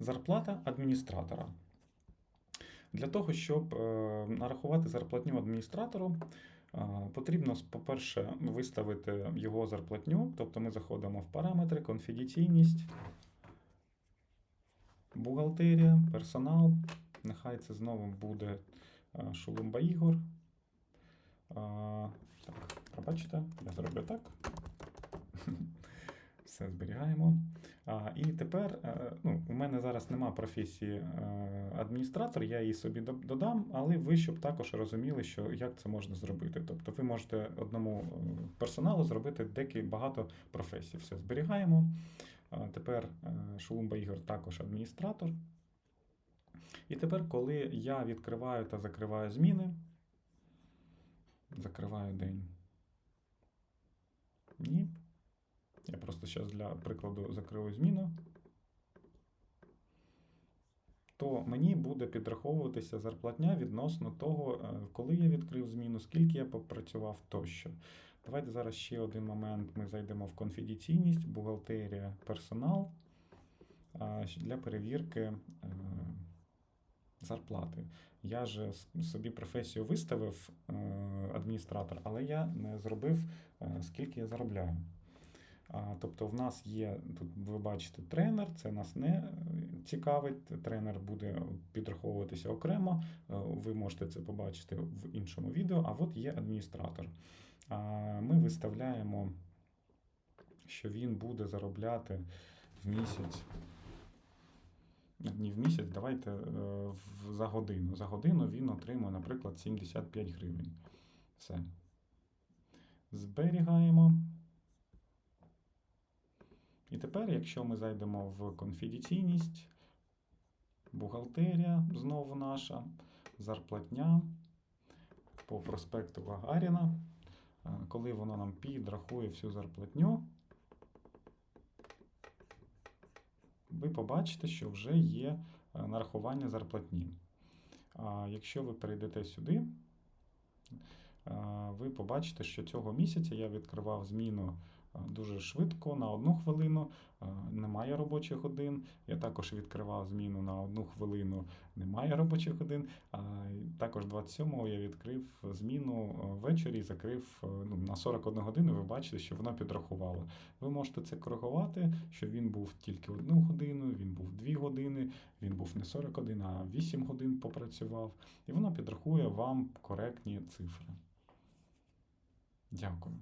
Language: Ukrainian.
Зарплата адміністратора. Для того, щоб е, нарахувати зарплатню адміністратору, е, потрібно, по-перше, виставити його зарплатню. Тобто ми заходимо в параметри, конфіденційність, бухгалтерія, персонал. Нехай це знову буде е, Шулумба Ігор. Так, пробачте, я зроблю так. Все зберігаємо. І тепер е, ну, у мене зараз нема професії е, адміністратор, я її собі додам, але ви щоб також розуміли, що як це можна зробити. Тобто ви можете одному е, персоналу зробити деякі багато професій. Все зберігаємо. Тепер Шулумба Ігор також адміністратор. І тепер, коли я відкриваю та закриваю зміни, закриваю день. Ні. Я просто зараз для прикладу закрию зміну. То мені буде підраховуватися зарплатня відносно того, е, коли я відкрив зміну, скільки я попрацював тощо. Давайте зараз ще один момент. Ми зайдемо в конфіденційність, бухгалтерія, персонал для перевірки е, зарплати. Я же собі професію виставив е, адміністратор, але я не зробив, скільки я заробляю. Тобто в нас є, тут ви бачите, тренер, це нас не е, цікавить. Тренер буде підраховуватися окремо. е, Ви можете це побачити в іншому відео. А от є адміністратор. Ми виставляємо, що він буде заробляти в місяць. Ні, в місяць, давайте е, за годину. За годину він отримує, наприклад, 75 гривень. Все. Зберігаємо. І тепер, якщо ми зайдемо в конфіденційність, бухгалтерія знову наша, зарплатня по проспекту Гагаріна, е, коли воно нам підрахує всю зарплатню, ви побачите, що вже є е, нарахування зарплатні. А якщо ви перейдете сюди, е, ви побачите, що цього місяця я відкривав зміну дуже швидко на одну хвилину, е, немає робочих годин. Я також відкривав зміну на одну хвилину, немає робочих годин. Також 27-го я відкрив зміну е, ввечері і закрив е, ну, на 41 годину. Ви бачите, що воно підрахувало. Ви можете це коригувати, що він був тільки одну годину, він був 2 години, він був не 41, а 8 годин попрацював. І воно підрахує вам коректні цифри. Дякую.